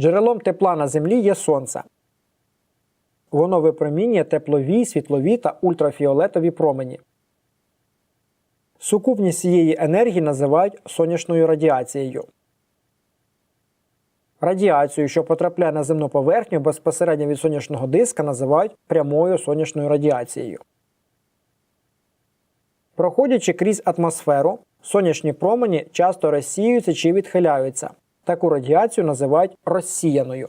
Джерелом тепла на Землі є Сонце. Воно випромінює теплові, світлові та ультрафіолетові промені. Сукупність цієї енергії називають сонячною радіацією. Радіацію, що потрапляє на земну поверхню безпосередньо від сонячного диска, називають прямою сонячною радіацією. Проходячи крізь атмосферу, сонячні промені часто розсіюються чи відхиляються. Таку радіацію називають розсіяною.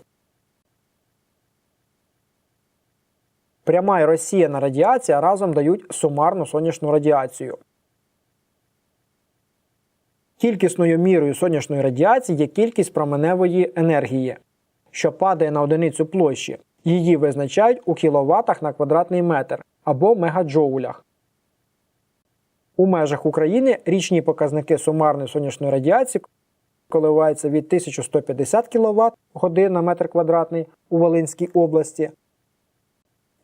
Пряма і розсіяна радіація разом дають сумарну сонячну радіацію. Кількісною мірою сонячної радіації є кількість променевої енергії, що падає на одиницю площі. Її визначають у кіловатах на квадратний метр або мегаджоулях. У межах України річні показники сумарної сонячної радіації коливаються від 1150 кВт годин на метр квадратний у Волинській області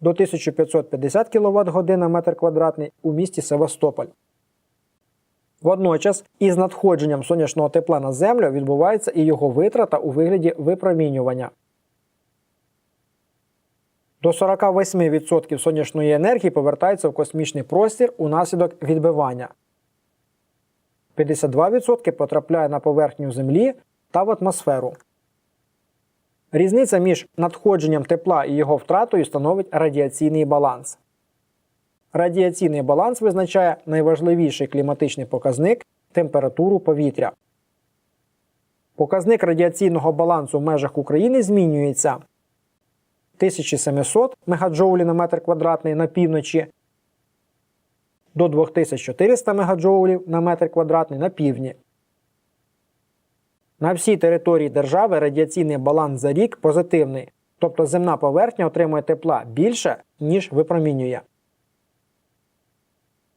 до 1550 кВт годин на метр квадратний у місті Севастополь. Водночас, із надходженням сонячного тепла на Землю відбувається і його витрата у вигляді випромінювання. До 48% сонячної енергії повертається в космічний простір унаслідок відбивання. 52% потрапляє на поверхню Землі та в атмосферу. Різниця між надходженням тепла і його втратою становить радіаційний баланс. Радіаційний баланс визначає найважливіший кліматичний показник температуру повітря. Показник радіаційного балансу в межах України змінюється 1700 МДж на метр квадратний на півночі до 2400 мегаджоулів на метр квадратний на півдні. На всій території держави радіаційний баланс за рік позитивний, тобто земна поверхня отримує тепла більше, ніж випромінює.